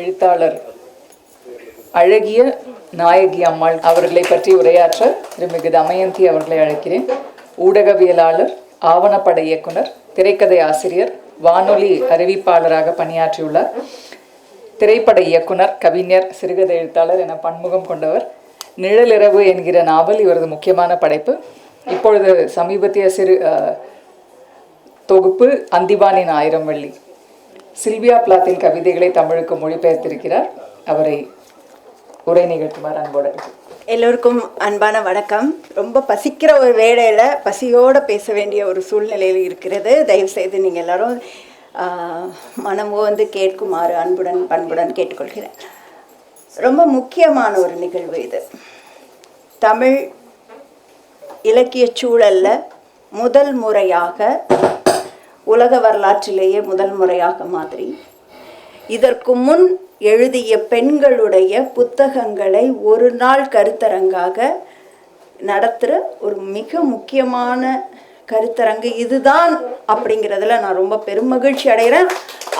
எழுத்தாளர் அழகிய நாயகி அம்மாள் அவர்களை பற்றி உரையாற்ற திருமிகு தமயந்தி அவர்களை அழைக்கிறேன். ஊடகவியலாளர் ஆவணப்பட இயக்குனர் திரைக்கதை ஆசிரியர் வானொலி அறிவிப்பாளராக பணியாற்றியுள்ளார். திரைப்பட இயக்குனர் கவிஞர் சிறுகதை எழுத்தாளர் என பன்முகம் கொண்டவர். நிழலிரவு என்கிற நாவல் இவரது முக்கியமான படைப்பு. இப்பொழுது சமீபத்திய சிறு தொகுப்பு அந்திபானின் ஆயிரம் வள்ளி. சில்வியா பிளாத்தின் கவிதைகளை தமிழுக்கு மொழிபெயர்த்திருக்கிறார். அவரை உரை நிகழ்த்துமாறு அன்போடு எல்லோருக்கும் அன்பான வணக்கம். ரொம்ப பசிக்கிற ஒரு வேளையில் பசியோடு பேச வேண்டிய ஒரு சூழ்நிலையில் இருக்கிறது. தயவுசெய்து நீங்கள் எல்லாரும் மனமோ வந்து கேட்குமாறு அன்புடன் பண்புடன் கேட்டுக்கொள்கிறேன். ரொம்ப முக்கியமான ஒரு நிகழ்வு இது. தமிழ் இலக்கிய சூழலில் முதல் முறையாக உலக வரலாற்றிலேயே முதல் முறையாக மாதிரி. இதற்கு முன் எழுதிய பெண்களுடைய புத்தகங்களை ஒரு நாள் கருத்தரங்காக நடத்துகிற ஒரு மிக முக்கியமான கருத்தரங்கு இதுதான் அப்படிங்கிறதுல நான் ரொம்ப பெருமகிழ்ச்சி அடைகிறேன்.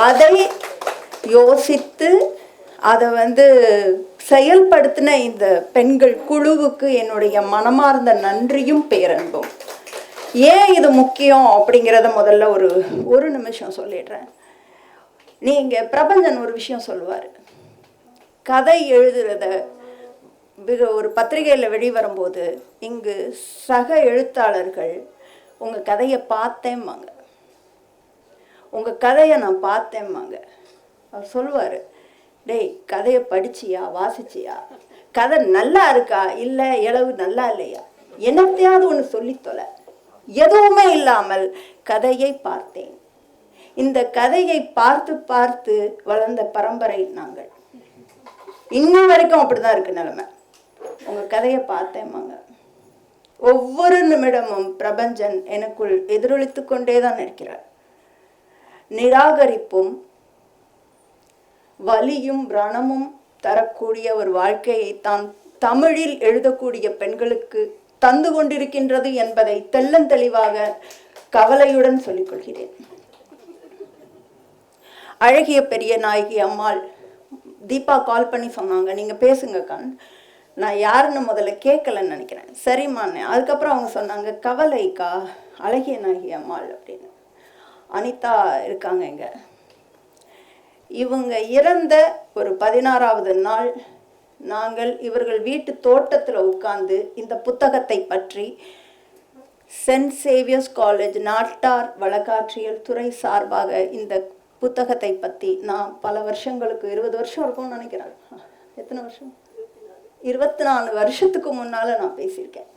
அதை யோசித்து அதை வந்து செயல்படுத்தின இந்த பெண்கள் குழுவுக்கு என்னுடைய மனமார்ந்த நன்றியும் பேரன்பும். ஏன் இது முக்கியம் அப்படிங்கிறத முதல்ல ஒரு ஒரு நிமிஷம் சொல்லிடுறேன். நீங்கள் பிரபஞ்சன் ஒரு விஷயம் சொல்லுவார். கதை எழுதுறத மிக ஒரு பத்திரிகையில் வெளிவரும்போது இங்கு சக எழுத்தாளர்கள் உங்கள் கதையை பார்த்தேம்பாங்க. உங்கள் கதையை நான் பார்த்தேம்பாங்க. அவர் சொல்லுவார் டேய் கதையை படிச்சியா வாசிச்சியா? கதை நல்லா இருக்கா? இல்லை இளவு நல்லா இல்லையா? என்னத்தையாவது ஒன்று சொல்லித்தொலை எதுவுமே இல்லாமல் கதையை பார்த்தேன். இந்த கதையை பார்த்து பார்த்து வளர்ந்த பரம்பரை நாங்கள். இன்னும் வரைக்கும் அப்படிதான் இருக்கு நிலைமை. உங்க கதையை பார்த்தேம்மாங்க ஒவ்வொரு நிமிடமும் பிரபஞ்சன் எனக்குள் எதிரொலித்து கொண்டே தான் இருக்கிறார். நிராகரிப்பும் வலியும் ரணமும் தரக்கூடிய ஒரு வாழ்க்கையை தான் தமிழில் எழுதக்கூடிய பெண்களுக்கு தந்து கொண்டிருக்கின்றது என்பதை தெள்ளந்தெளிவாக கவலையுடன் சொல்லிக்கொள்கிறேன். அழகிய பெரிய நாயகி அம்மாள் தீபா கால் பண்ணி சொன்னாங்க. நீங்கள் பேசுங்க கண். நான் யாருன்னு முதல்ல கேட்கலன்னு நினைக்கிறேன். சரிம்மாண்ணே அதுக்கப்புறம் அவங்க சொன்னாங்க கவலைக்கா அழகிய நாயகி அம்மாள் அப்படின்னு. அனிதா இருக்காங்க இங்க. இவங்க இறந்த ஒரு பதினாறாவது நாள் நாங்கள் இவர்கள் வீட்டு தோட்டத்தில் உட்கார்ந்து இந்த புத்தகத்தை பற்றி சென்ட் சேவியர்ஸ் காலேஜ் நாட்டார் வழக்காற்றியல் துறை சார்பாக இந்த புத்தகத்தை பற்றி நான் பல வருஷங்களுக்கு இருபது வருஷம் இருக்கும்னு நினைக்கிறேன் எத்தனை வருஷம்? இருபத்தி நாலு வருஷத்துக்கு முன்னால் நான் பேசியிருக்கேன்.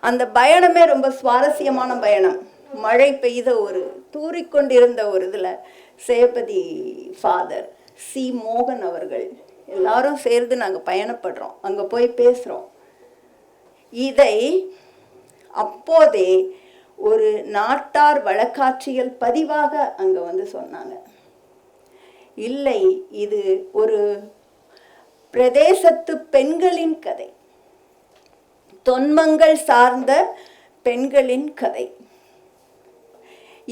அந்த பயணமே ரொம்ப சுவாரஸ்யமான பயணம். மழை பெய்த ஒரு தூறிக்கொண்டிருந்த ஒரு இதில் சேபதி ஃபாதர் சி மோகன் அவர்கள் எல்லாரும் சேர்ந்து நாங்கள் பயணப்படுறோம். அங்கே போய் பேசுகிறோம் இதை அப்போதே ஒரு நாட்டார் வழக்காட்சியல் பதிவாக அங்க வந்து சொன்னாங்க. இல்லை இது ஒரு பிரதேசத்து பெண்களின் கதை. தொன்மங்கள் சார்ந்த பெண்களின் கதை.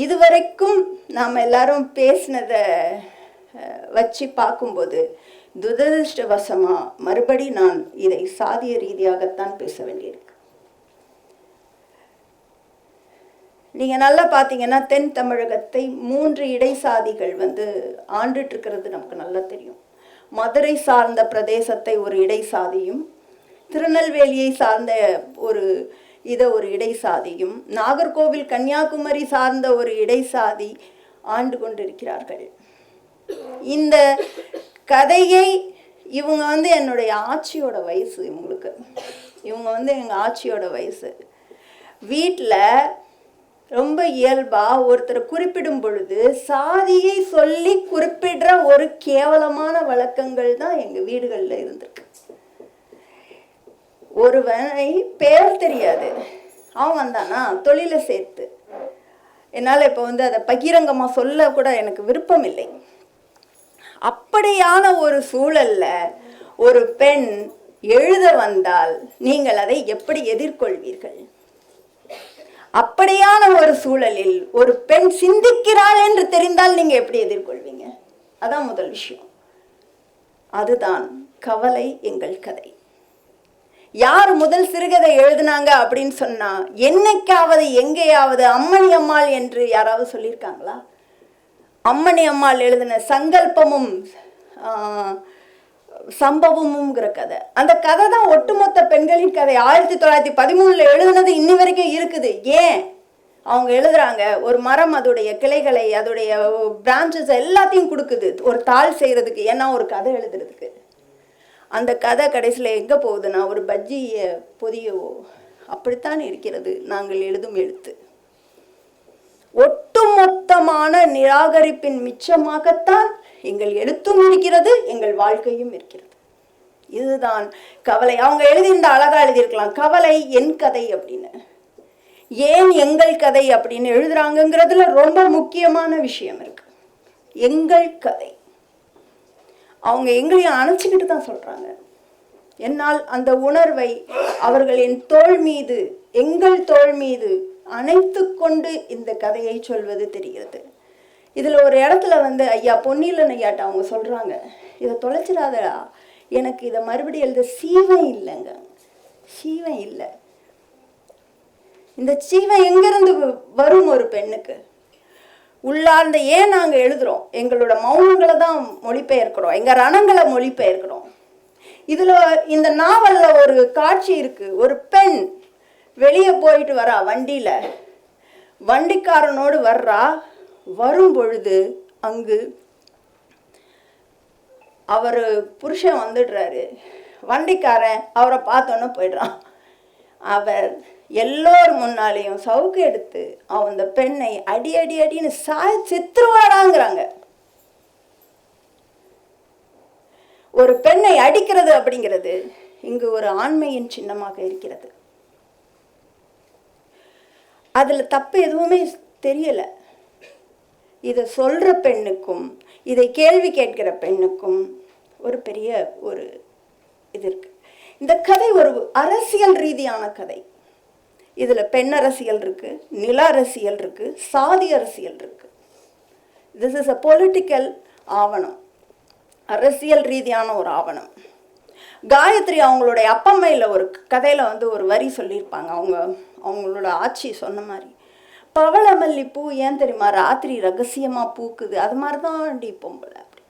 இதுவரைக்கும் நாம் எல்லாரும் பேசினதை வச்சு பார்க்கும்போது துரதிருஷ்டவசமா மறுபடி நான் இதை சாதிய ரீதியாகத்தான் பேச வேண்டியிருக்கு. நீங்க நல்லா பார்த்தீங்கன்னா தென் தமிழகத்தை மூன்று இடைசாதிகள் வந்து ஆண்டுட்டு இருக்கிறது நமக்கு நல்லா தெரியும். மதுரை சார்ந்த பிரதேசத்தை ஒரு இடைசாதியும் திருநெல்வேலியை சார்ந்த ஒரு இதை ஒரு இடைசாதியும் நாகர்கோவில் கன்னியாகுமரி சார்ந்த ஒரு இடைசாதி ஆண்டு கொண்டிருக்கிறார்கள். இந்த கதையை இவங்க வந்து என்னுடைய ஆட்சியோட வயசு இவங்களுக்கு. இவங்க வந்து எங்கள் ஆட்சியோட வயசு. வீட்டில் ரொம்ப இயல்பாக ஒருத்தரை குறிப்பிடும் பொழுது சாதியை சொல்லி குறிப்பிடுற ஒரு கேவலமான வழக்கங்கள் தான் எங்கள் வீடுகளில் இருந்திருக்கு. ஒருவனை பேர் தெரியாது. அவன் வந்தானா? தொழிலை சேர்த்து. என்னால் இப்போ வந்து அதை பகிரங்கமாக சொல்ல கூட எனக்கு விருப்பம் இல்லை அப்படியான ஒரு சூழல்ல ஒரு பெண் எழுத வந்தால் நீங்கள் அதை எப்படி எதிர்கொள்வீர்கள்? அப்படியான ஒரு சூழலில் ஒரு பெண் சிந்திக்கிறாள் என்று தெரிந்தால் நீங்க எப்படி எதிர்கொள்வீங்க? அதான் முதல் விஷயம். அதுதான் கவலை எங்கள் கதை. யார் முதல் சிறுகதை எழுதுனாங்க அப்படின்னு சொன்னா என்னைக்காவது எங்கேயாவது அம்மணி அம்மாள் என்று யாராவது சொல்லியிருக்காங்களா? அம்மணி அம்மாள் எழுதின சங்கல்பமும் சம்பவமுங்கிற கதை. அந்த கதை தான் ஒட்டுமொத்த பெண்களின் கதை. ஆயிரத்தி தொள்ளாயிரத்தி பதிமூணுல எழுதுனது இன்னி வரைக்கும் இருக்குது. ஏன்? அவங்க எழுதுறாங்க ஒரு மரம் அதோடைய கிளைகளை அதோடைய பிரான்ச்சஸ் எல்லாத்தையும் கொடுக்குது. ஒரு தாள் செய்கிறதுக்கு ஏன்னா ஒரு கதை எழுதுறதுக்கு. அந்த கதை கடைசியில் எங்கே போகுதுன்னா ஒரு பஜ்ஜியை பொதியவோ அப்படித்தான் இருக்கிறது. நாங்கள் எழுதும் எழுத்து. ஒட்டுமொத்தமான நிராகரிப்பின் மிச்சமாகத்தான் எங்கள் எழுத்தும் இருக்கிறது எங்கள் வாழ்க்கையும் இருக்கிறது. இதுதான் கவலை. அவங்க எழுதியிருந்த அழகா எழுதியிருக்கலாம். கவலை என் கதை அப்படின்னு. ஏன் எங்கள் கதை அப்படின்னு எழுதுறாங்கங்கிறதுல ரொம்ப முக்கியமான விஷயம் இருக்கு. எங்கள் கதை. அவங்க எங்களையும் அணைச்சிக்கிட்டு தான் சொல்றாங்க. என்னால் அந்த உணர்வை அவர்களின் தோள் மீது எங்கள் தோள் மீது அணைத்து கொண்டு இந்த கதையை சொல்வது தெரிகிறது. இதில் ஒரு இடத்துல வந்து ஐயா பொன்னிலன் ஐயாட்ட அவங்க சொல்கிறாங்க இதை தொலைச்சிடாதடா எனக்கு இதை மறுபடியும் எழுத சீவன் இல்லைங்க. சீவன் இல்லை. இந்த சீவன் எங்கிருந்து வரும் ஒரு பெண்ணுக்கு? உள்ளார்ந்த ஏன் நாங்கள் எழுதுறோம்? எங்களோட மௌனங்களை தான் மொழிபெயர்க்கிறோம். எங்கள் ரணங்களை மொழிபெயர்க்கிறோம். இதில் இந்த நாவலில் ஒரு காட்சி இருக்கு. ஒரு பெண் வெளியே போயிட்டு வரா வண்டியில். வண்டிக்காரனோடு வர்றா. வரும் பொழுது அங்கு அவர் புருஷன் வந்துடுறாரு. வண்டிக்காரன் அவரை பார்த்தோன்னே போயிடுறான். அவர் எல்லோர் முன்னாலேயும் சவுக்கு எடுத்து அவன் அந்த பெண்ணை அடி அடி அடின்னு சாய சித்திரவாடாங்கிறாங்க ஒரு பெண்ணை அடிக்கிறது அப்படிங்கிறது இங்கு ஒரு ஆண்மையின் சின்னமாக இருக்கிறது. அதில் தப்பு எதுவுமே தெரியலை. இதை சொல்கிற பெண்ணுக்கும் இதை கேள்வி கேட்கிற பெண்ணுக்கும் ஒரு பெரிய ஒரு இது இருக்குது இந்த கதை ஒரு அரசியல் ரீதியான கதை. இதில் பெண் அரசியல் இருக்குது நில அரசியல் இருக்குது சாதி அரசியல் இருக்குது திஸ் இஸ் அ பொலிட்டிக்கல் ஆவணம். அரசியல் ரீதியான ஒரு ஆவணம். காயத்ரி அவங்களுடைய அப்பம்மையில் ஒரு கதையில் வந்து ஒரு வரி சொல்லியிருப்பாங்க. அவங்க அவங்களோட ஆட்சி சொன்ன மாதிரி. பவளமல்லி பூ ஏன் தெரியுமா ராத்திரி ரகசியமாக பூக்குது? அது மாதிரி தான் டி பொம்பளை அப்படி.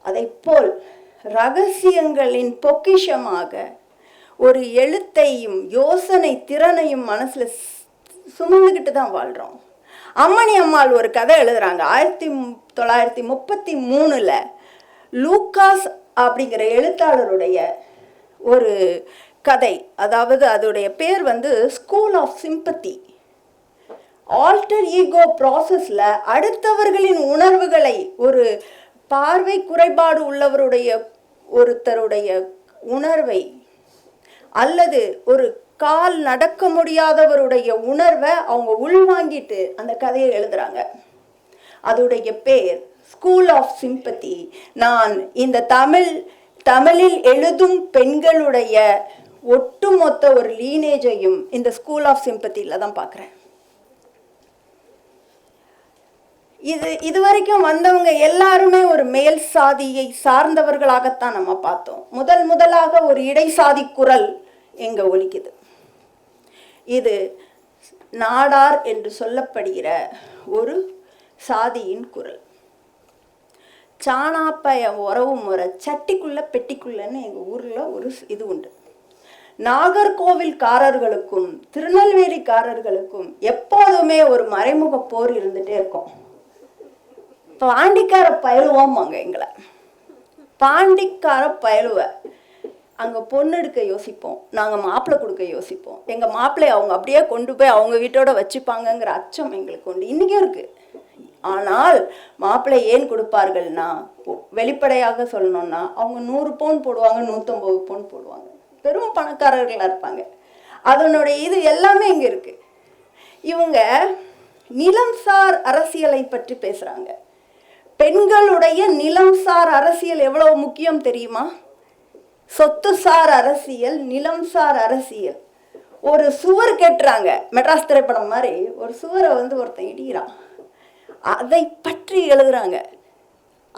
அதைப் போல் ரகசியங்களின் பொக்கிஷமாக ஒரு எழுத்தையும் யோசனை திறனையும் மனசுல சுமந்துக்கிட்டு தான் வாழ்றோம். அம்மணி அம்மாள் ஒரு கதை எழுதுறாங்க. ஆயிரத்தி தொள்ளாயிரத்தி முப்பத்தி மூணுல லூக்காஸ் அப்படிங்கிற எழுத்தாளருடைய ஒரு கதை. அதாவது அதோடைய பேர் வந்து school of sympathy alter ego ப்ராசஸில் அடுத்தவர்களின் உணர்வுகளை ஒரு பார்வை குறைபாடு உள்ளவருடைய ஒருத்தருடைய உணர்வை அல்லது ஒரு கால் நடக்க முடியாதவருடைய உணர்வை அவங்க உள்வாங்கிட்டு அந்த கதையை எழுதுறாங்க. அதோடைய பேர் ஸ்கூல் ஆஃப் சிம்பத்தி நான் இந்த தமிழ் தமிழில் எழுதும் பெண்களுடைய ஒட்டுமொத்த ஒரு லீனேஜையும் இந்த ஸ்கூல் ஆஃப் சிம்பத்தியில் தான் பார்க்குறேன். இது இது வரைக்கும் வந்தவங்க எல்லாருமே ஒரு மேல் சாதியை சார்ந்தவர்களாகத்தான் நம்ம பார்த்தோம். முதல் முதலாக ஒரு இடைசாதி குரல் எங்கே ஒலிக்குது? இது நாடார் என்று சொல்லப்படுகிற ஒரு சாதியின் குரல். சாணாப்பய உறவு முறை சட்டிக்குள்ள பெட்டிக்குள்ளன்னு எங்கள் ஊரில் ஒரு ஸ்- இது உண்டு. நாகர்கோவில்காரர்களுக்கும் திருநெல்வேலிக்காரர்களுக்கும் எப்போதுமே ஒரு மறைமுக போர் இருந்துட்டே இருக்கும். பாண்டிக்கார பயலுவோம்பாங்க எங்களை. பாண்டிக்கார பயிலுவ அங்கே பொண்ணு எடுக்க யோசிப்போம் நாங்கள் மாப்பிள்ளை கொடுக்க யோசிப்போம். எங்கள் மாப்பிள்ளையை அவங்க அப்படியே கொண்டு போய் அவங்க வீட்டோட வச்சுப்பாங்கங்கிற அச்சம் எங்களுக்கு உண்டு. இன்றைக்கும் இருக்குது ஆனால் மாப்பிள்ளை ஏன் கொடுப்பார்கள்னா வெளிப்படையாக சொல்லணும்னா அவங்க நூறு பவுன் போடுவாங்க நூற்றம்பது பவுன் போடுவாங்க. பெரும் பணக்காரர்களாக இருப்பாங்க. அதனுடைய இது எல்லாமே இங்கே இருக்குது இவங்க நிலம்சார் அரசியலை பற்றி பேசுகிறாங்க பெண்களுடைய நிலம்சார் அரசியல் எவ்வளோ முக்கியம் தெரியுமா? சொத்துசார் அரசியல் நிலம்சார் அரசியல். ஒரு சுவர் கட்டுறாங்க. மெட்ராஸ் திரைப்படம் மாதிரி ஒரு சுவரை வந்து ஒருத்தன் இடிக்கிறான். அதை பற்றி எழுதுறாங்க.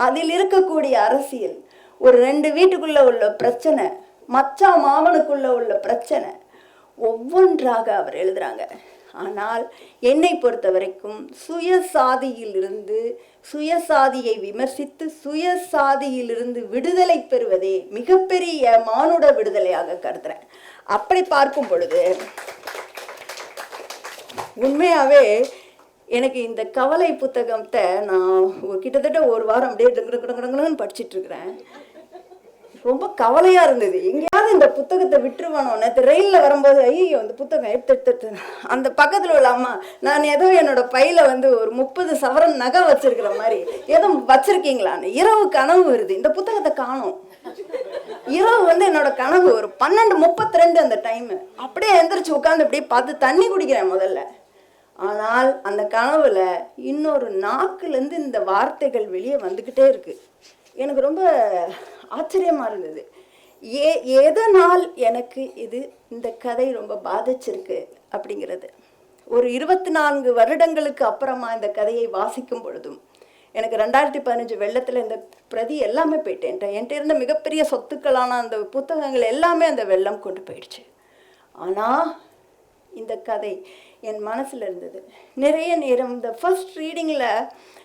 அதில் இருக்கக்கூடிய அரசியல். ஒரு ரெண்டு வீட்டுக்குள்ளே உள்ள பிரச்சனை. மச்சான் மாமனுக்குள்ள உள்ள பிரச்சனை ஒவ்வொன்றாக அவர் எழுதுறாங்க. ஆனால் என்னை பொறுத்த வரைக்கும் சுயசாதியிலிருந்து சுயசாதியை விமர்சித்து சுயசாதியிலிருந்து விடுதலை பெறுவதே மிகப்பெரிய மானுட விடுதலையாக கருதுறேன். அப்படி பார்க்கும் பொழுது உண்மையாவே எனக்கு இந்த கவலை புத்தகத்தை நான் கிட்டத்தட்ட ஒரு வாரம் அப்படியே டங்கு டங்கு டங்குன்னு இருக்கிறேன். ரொம்ப கவலையா இருந்தது. எங்கேயாவது இந்த புத்தகத்தை விட்டுருவானோ நேற்று ரயிலில் வரும்போது ஐயோ அந்த புத்தகம் எடுத்து எடுத்து அந்த பக்கத்தில் உள்ள அம்மா நான் ஏதோ என்னோட பையில வந்து ஒரு முப்பது சவரன் நகை வச்சிருக்கிற மாதிரி. ஏதோ வச்சிருக்கீங்களான்னு? இரவு கனவு வருது. இந்த புத்தகத்தை காணும். இரவு வந்து என்னோட கனவு ஒரு பன்னெண்டு முப்பத்தி ரெண்டு அந்த டைமு அப்படியே எந்திரிச்சு உட்காந்து அப்படியே பார்த்து தண்ணி குடிக்கிறேன் முதல்ல. ஆனால் அந்த கனவுல இன்னொரு நாக்குலேருந்து இந்த வார்த்தைகள் வெளியே வந்துக்கிட்டே இருக்கு. எனக்கு ரொம்ப ஆச்சரியமா இருந்தது. ஏ எதனால் எனக்கு இது இந்த கதை ரொம்ப பாதிச்சிருக்கு அப்படிங்கிறது. ஒரு இருபத்தி நான்கு வருடங்களுக்கு அப்புறமா இந்த கதையை வாசிக்கும் பொழுதும் எனக்கு ரெண்டாயிரத்தி பதினஞ்சு வெள்ளத்தில் இந்த பிரதி எல்லாமே போயிட்டேன் என்கிட்ட இருந்த மிகப்பெரிய சொத்துக்களான அந்த புத்தகங்கள் எல்லாமே அந்த வெள்ளம் கொண்டு போயிடுச்சு. ஆனால் இந்த கதை என் மனசில் இருந்தது. நிறைய நேரம் இந்த ஃபர்ஸ்ட் ரீடிங்கில்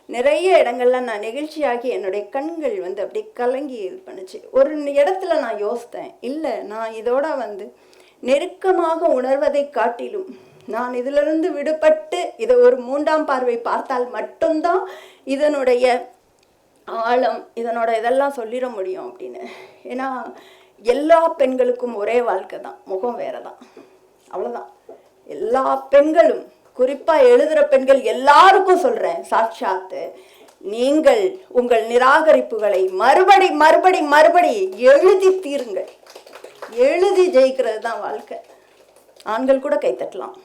நிறைய இடங்கள்ல நான் நெகிழ்ச்சியாகி என்னுடைய கண்கள் வந்து அப்படியே கலங்கி இது பண்ணுச்சு ஒரு இடத்துல நான் யோசித்தேன் இல்லை நான் இதோட வந்து நெருக்கமாக உணர்வதை காட்டிலும் நான் இதிலிருந்து விடுபட்டு இதை ஒரு மூன்றாம் பார்வை பார்த்தால் மட்டும்தான் இதனுடைய ஆழம் இதனோட இதெல்லாம் சொல்லிட முடியும் அப்படின்னு. ஏன்னா எல்லா பெண்களுக்கும் ஒரே வாழ்க்கை தான் முகம் வேறதான். அவ்வளோதான் எல்லா பெண்களும் குறிப்பா எழுதுற பெண்கள் எல்லாருக்கும் சொல்றேன் சாட்சாத்து. நீங்கள் உங்கள் நிராகரிப்புகளை மறுபடி மறுபடி மறுபடி எழுதி தீருங்கள். எழுதி ஜெயிக்கிறது தான் வாழ்க்கை. ஆண்கள் கூட கைத்தட்டலாம்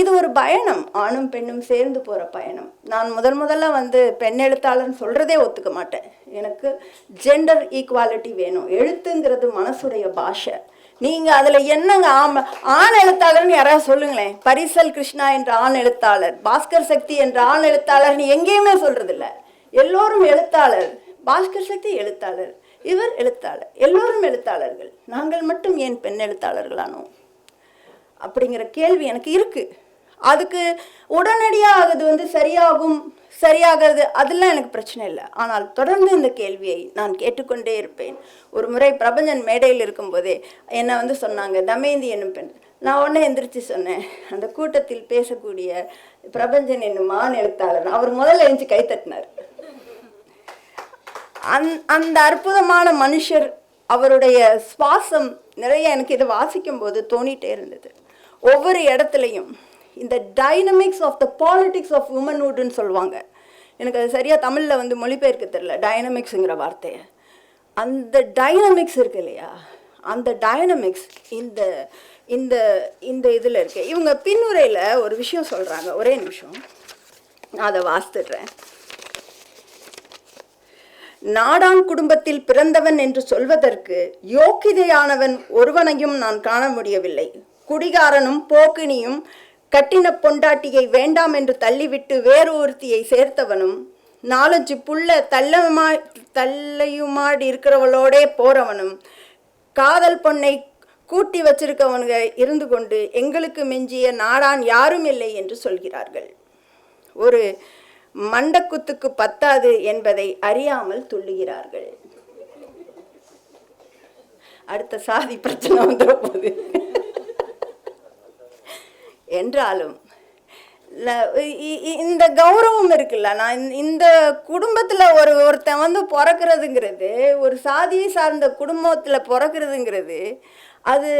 இது ஒரு பயணம். ஆணும் பெண்ணும் சேர்ந்து போகிற பயணம். நான் முதல் முதல்ல வந்து பெண் எழுத்தாளர்னு சொல்கிறதே ஒத்துக்க மாட்டேன். எனக்கு ஜெண்டர் ஈக்குவாலிட்டி வேணும். எழுத்துங்கிறது மனசுடைய பாஷை. நீங்கள் அதில் என்னங்க ஆம ஆண் எழுத்தாளர்னு யாராவது சொல்லுங்களேன். பரிசல் கிருஷ்ணா என்ற ஆண் எழுத்தாளர் பாஸ்கர் சக்தி என்ற ஆண் எழுத்தாளர்னு எங்கேயுமே சொல்கிறதில்ல எல்லோரும் எழுத்தாளர் பாஸ்கர் சக்தி எழுத்தாளர் இவர் எழுத்தாளர் எல்லோரும் எழுத்தாளர்கள். நாங்கள் மட்டும் ஏன் பெண் எழுத்தாளர்களானோம்? அப்படிங்கிற கேள்வி எனக்கு இருக்கு. அதுக்கு உடனடியாக அது வந்து சரியாகும் சரியாகிறது அதெல்லாம் எனக்கு பிரச்சனை இல்லை. ஆனால் தொடர்ந்து இந்த கேள்வியை நான் கேட்டுக்கொண்டே இருப்பேன். ஒரு முறை பிரபஞ்சன் மேடையில் இருக்கும்போதே என்னை வந்து சொன்னாங்க தமேந்தி என்னும் பெண். நான் உடனே எந்திரிச்சு சொன்னேன் அந்த கூட்டத்தில் பேசக்கூடிய பிரபஞ்சன் என்னும் மான் எழுத்தாளர். அவர் முதல்ல எழுந்து கை தட்டினார். அந் அந்த அற்புதமான மனுஷர் அவருடைய சுவாசம் நிறைய எனக்கு இதை வாசிக்கும் போது தோணிட்டே இருந்தது. ஒவ்வொரு இடத்துலையும் இந்த dynamics of the politics of உமன்ஹுட்னு சொல்லுவாங்க. எனக்கு அது சரியாக தமிழில் வந்து மொழிபெயர்க்க தெரில டைனமிக்ஸுங்கிற வார்த்தையை. அந்த டைனமிக்ஸ் இருக்கு இல்லையா? அந்த டைனமிக்ஸ் இந்த இந்த இந்த இதில் இருக்கு. இவங்க பின்னுரையில் ஒரு விஷயம் சொல்கிறாங்க ஒரே நிமிஷம். நான் அதை வாசித்துடுறேன். நாடான் குடும்பத்தில் பிறந்தவன் என்று சொல்வதற்கு யோக்கியதையானவன் ஒருவனையும் நான் காண முடியவில்லை. குடிகாரனும் போக்கினியும் கட்டின பொண்டாட்டியை வேண்டாம் என்று தள்ளிவிட்டு வேறு ஒருத்தியை சேர்த்தவனும் நாலஞ்சு புள்ள தள்ளமா தள்ளையுமாடி இருக்கிறவளோடே போறவனும் காதல் பொண்ணை கூட்டி வச்சிருக்கவனுங்க இருந்து கொண்டு எங்களுக்கு மிஞ்சிய நாடான் யாரும் இல்லை என்று சொல்கிறார்கள். ஒரு மண்டக்குத்துக்கு பத்தாது என்பதை அறியாமல் துள்ளுகிறார்கள். அடுத்த சாதி பிரச்சனை வந்துட போகுது. என்றாலும் இ- இந்த கௌரவம் இருக்குல்ல நான் இந்த- இந்த குடும்பத்தில் ஒரு ஒருத்தன் வந்து பிறக்கிறதுங்கிறது ஒரு சாதியை சார்ந்த குடும்பத்தில் பிறக்கிறதுங்கிறது அது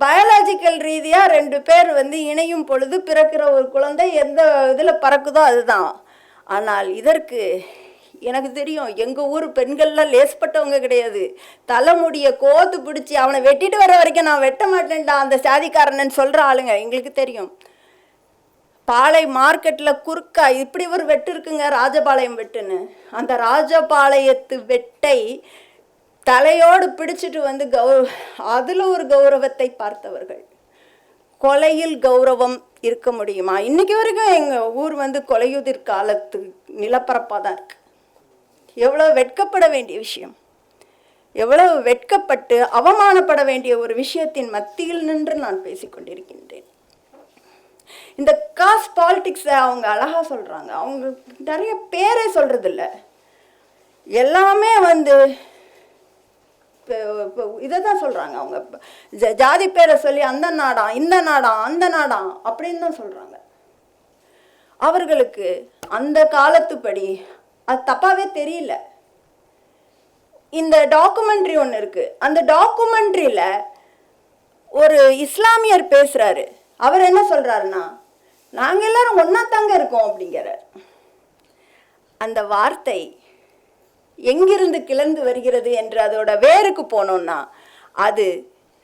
பயாலாஜிக்கல் ரீதியாக ரெண்டு பேர் வந்து இணையும் பொழுது பிறக்கிற ஒரு குழந்தை எந்த இதில் பறக்குதோ அதுதான். ஆனால் இதற்கு எனக்கு தெரியும் எங்கள் ஊர் பெண்கள்லாம் லேஸ்பட்டவங்க கிடையாது. தலைமுடியை கோத்து பிடிச்சி அவனை வெட்டிட்டு வர வரைக்கும் நான் வெட்ட மாட்டேன்டா அந்த சாதிக்காரனன்னு சொல்கிற ஆளுங்க எங்களுக்கு தெரியும். பாளை மார்க்கெட்டில் குறுக்கா இப்படி ஒரு வெட்டு இருக்குங்க ராஜபாளையம் வெட்டுன்னு. அந்த ராஜபாளையத்து வெட்டை தலையோடு பிடிச்சிட்டு வந்து கௌர அதில் ஒரு கௌரவத்தை பார்த்தவர்கள். கொலையில் கௌரவம் இருக்க முடியுமா? இன்னைக்கு வரைக்கும் எங்கள் ஊர் வந்து கொலையுதிர் காலத்து நிலப்பரப்பாக தான் இருக்கு. எவ்வளோ வெட்கப்பட வேண்டிய விஷயம். எவ்வளவு வெட்கப்பட்டு அவமானப்பட வேண்டிய ஒரு விஷயத்தின் மத்தியில் நின்று நான் பேசிக்கொண்டிருக்கின்றேன் இந்த காஸ் பாலிடிக்ஸை அவங்க அழகாக சொல்கிறாங்க அவங்க நிறைய பேரே சொல்கிறதில்ல எல்லாமே வந்து இதை தான் சொல்கிறாங்க அவங்க. ஜ- ஜாதி பேரை சொல்லி அந்த நாடா இந்த நாடா அந்த நாடா அப்படின்னு தான் சொல்கிறாங்க அவர்களுக்கு அந்த காலத்துப்படி அது தப்பாவே தெரியல. இந்த டாக்குமெண்ட்ரி ஒன்று இருக்குது அந்த டாக்குமெண்ட்ரியில் ஒரு இஸ்லாமியர் பேசுகிறாரு அவர் என்ன சொல்கிறாருன்னா நாங்கள் எல்லாரும் ஒன்றா தாங்க இருக்கோம் அப்படிங்கிறார். அந்த வார்த்தை எங்கிருந்து கிளந்து வருகிறது என்று அதோட வேருக்கு போனோம்னா அது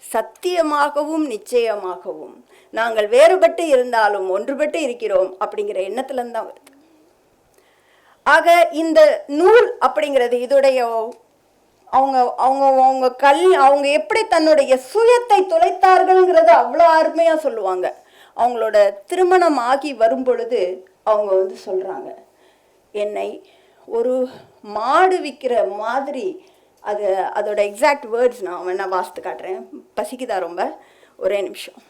சத்தியமாகவும் நிச்சயமாகவும் நாங்கள் வேறுபட்டு இருந்தாலும் ஒன்றுபட்டு இருக்கிறோம் அப்படிங்கிற எண்ணத்துலேருந்து தான் வருது. ஆக இந்த நூல் அப்படிங்கிறது இதோடைய அவங்க அவங்க அவங்க கல் அவங்க எப்படி தன்னுடைய சுயத்தை துளைத்தார்கள்ங்கிறத அவ்வளோ அருமையா சொல்லுவாங்க. அவங்களோட திருமணம் ஆகி வரும் பொழுது அவங்க வந்து சொல்றாங்க என்னை ஒரு மாடு விற்கிற மாதிரி அது அதோட எக்ஸாக்ட் வேர்ட்ஸ் நான் வேணா வாசித்து காட்டுறேன். பசிக்குதா ரொம்ப? ஒரே நிமிஷம்.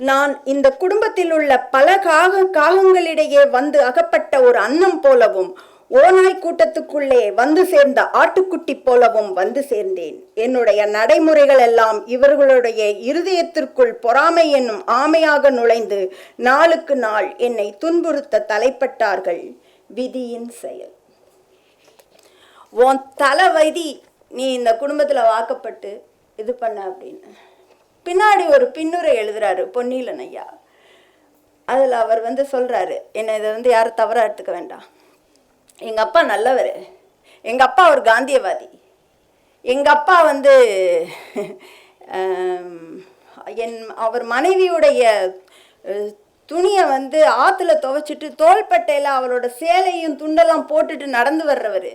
நான் இந்த குடும்பத்தில் உள்ள பல காக காகங்களிடையே வந்து அகப்பட்ட ஒரு அன்னம் போலவும் ஓநாய் கூட்டத்துக்குள்ளே வந்து சேர்ந்த ஆட்டுக்குட்டி போலவும் வந்து சேர்ந்தேன். என்னுடைய நடைமுறைகள் எல்லாம் இவர்களுடைய இருதயத்திற்குள் பொறாமை என்னும் ஆமையாக நுழைந்து நாளுக்கு நாள் என்னை துன்புறுத்த தலைப்பட்டார்கள். விதியின் செயல். உன் தலைவைதி நீ இந்த குடும்பத்தில் வாக்கப்பட்டு இது பண்ண அப்படின்னு. பின்னாடி ஒரு பின்னுரை எழுதுறாரு பொன்னியிலன் ஐயா. அதில் அவர் வந்து சொல்கிறாரு என்னை இதை வந்து யாரும் தவறாக எடுத்துக்க வேண்டாம். எங்கள் அப்பா நல்லவர். எங்கள் அப்பா ஒரு காந்தியவாதி. எங்கள் அப்பா வந்து என் அவர் மனைவியுடைய துணியை வந்து ஆற்றுல துவைச்சிட்டு தோள்பட்டையில் அவரோட சேலையும் துண்டெல்லாம் போட்டுட்டு நடந்து வர்றவர்.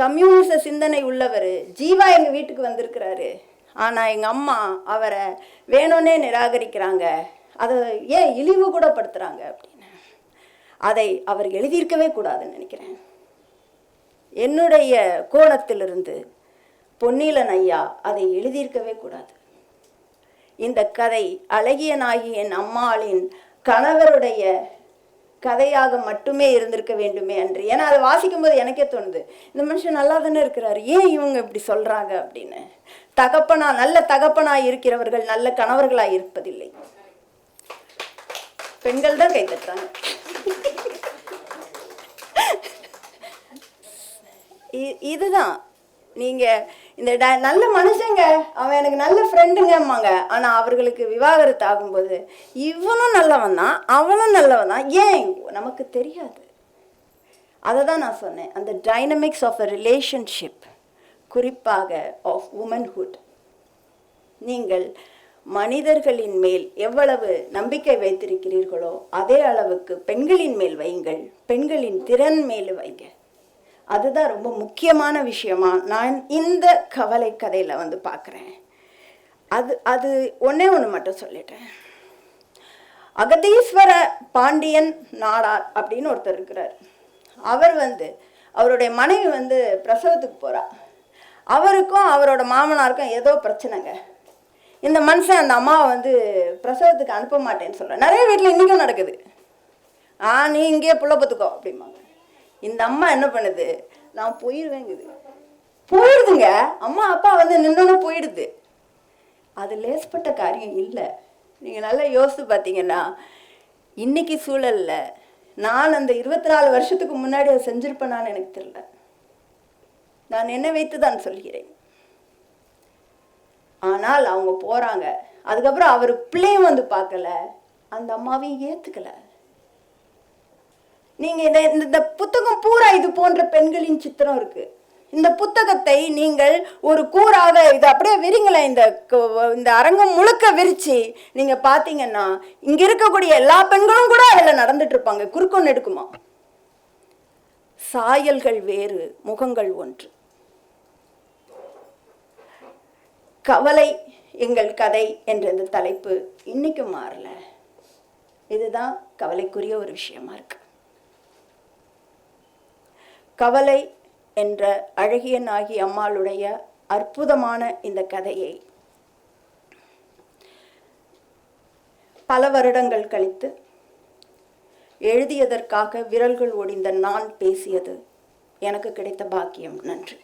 கம்யூனிச சிந்தனை உள்ளவர். ஜீவா எங்கள் வீட்டுக்கு வந்திருக்கிறாரு. ஆனால் எங்கள் அம்மா அவரை வேணும்னே நிராகரிக்கிறாங்க. அதை ஏன் இழிவு கூட படுத்துகிறாங்க அப்படின்னு. அதை அவர் எழுதியிருக்கவே கூடாதுன்னு நினைக்கிறேன். என்னுடைய கோணத்திலிருந்து பொன்னீலன் ஐயா அதை எழுதியிருக்கவே கூடாது. இந்த கதை அழகிய நாயகி என் அம்மாளின் கணவருடைய கதையாக மட்டுமே இருந்திருக்க வேண்டுமே அன்று. ஏன்னா அதை வாசிக்கும் போது எனக்கே தோணுது இந்த மனுஷன் நல்லா தானே இருக்கிறாரு ஏன் இவங்க இப்படி சொல்றாங்க அப்படின்னு. தகப்பனா நல்ல தகப்பனா இருக்கிறவர்கள் நல்ல கணவர்களா இருப்பதில்லை. பெண்கள் தான் கை தட்டுறாங்க. இதுதான். நீங்க இந்த ட- நல்ல மனுஷங்க அவன் எனக்கு நல்ல ஃப்ரெண்டுங்கம்மாங்க ஆனா அவர்களுக்கு விவாகரத்து ஆகும்போது இவனும் நல்லவன் தான் அவனும் நல்லவன் தான். ஏன்? நமக்கு தெரியாது. அதை தான் நான் சொன்னேன். அந்த டைனமிக்ஸ் ஆஃப் அ ரிலேஷன்ஷிப் குறிப்பாக ஆஃப் உமன்ஹுட் நீங்கள் மனிதர்களின் மேல் எவ்வளவு நம்பிக்கை வைத்திருக்கிறீர்களோ அதே அளவுக்கு பெண்களின் மேல் வையுங்கள். பெண்களின் திறன் மேல் வைங்க. அதுதான் ரொம்ப முக்கியமான விஷயமா நான் இந்த கவலை கதையில் வந்து பார்க்குறேன். அது அது ஒன்றே ஒன்று மட்டும் சொல்லிட்டேன். அகதீஸ்வர பாண்டியன் நாடார் அப்படின்னு ஒருத்தர் இருக்கிறார். அவர் வந்து அவருடைய மனைவி வந்து பிரசவத்துக்கு போகிறார் அவருக்கும் அவரோட மாமனாருக்கும் ஏதோ பிரச்சனைங்க. இந்த மனுஷன் அந்த அம்மாவை வந்து பிரசவத்துக்கு அனுப்ப மாட்டேன்னு சொல்கிறேன் நிறைய வீட்டில் இன்றைக்கும் நடக்குது. ஆ நீ இங்கேயே புள்ள பத்துக்கோ அப்படிம்பாங்க. இந்த அம்மா என்ன பண்ணுது? நான் போயிடுவேங்குது போயிடுதுங்க அம்மா அப்பா வந்து நின்னோன்னு போயிடுது. அது லேஸ்பட்ட காரியம் இல்லை. நீங்கள் நல்லா யோசித்து பார்த்தீங்கன்னா இன்னைக்கு சூழல்ல நான் அந்த இருபத்தி நாலு வருஷத்துக்கு முன்னாடி அதை செஞ்சுருப்பேனான்னு எனக்கு தெரியல. நான் என்ன வைத்து தான் சொல்கிறேன். ஆனால் அவங்க போறாங்க. அதுக்கப்புறம் அவர் பிள்ளையும் வந்து பார்க்கல. அந்த அம்மாவையும் ஏத்துக்கல. நீங்க இந்த இந்த- புத்தகம் பூரா இது போன்ற பெண்களின் சித்திரம் இருக்கு. இந்த புத்தகத்தை நீங்கள் ஒரு கூறாக இது அப்படியே விரிங்களேன் இந்த இந்த அரங்கம் முழுக்க விரிச்சு நீங்க பாத்தீங்கன்னா இங்க இருக்கக்கூடிய எல்லா பெண்களும் கூட அதுல நடந்துட்டு இருப்பாங்க. குறுக்கொன்னு எடுக்குமா? சாயல்கள் வேறு முகங்கள் ஒன்று. கவலை எங்கள் கதை என்ற இந்த தலைப்பு இன்றைக்கும் மாறல. இதுதான் கவலைக்குரிய ஒரு விஷயமா இருக்கு. கவலை என்ற அழகிய நாகி அம்மாளுடைய அற்புதமான இந்த கதையை பல வருடங்கள் கழித்து எழுதியதற்காக விரல்கள் ஒடிந்த நான் பேசியது எனக்கு கிடைத்த பாக்கியம். நன்றி.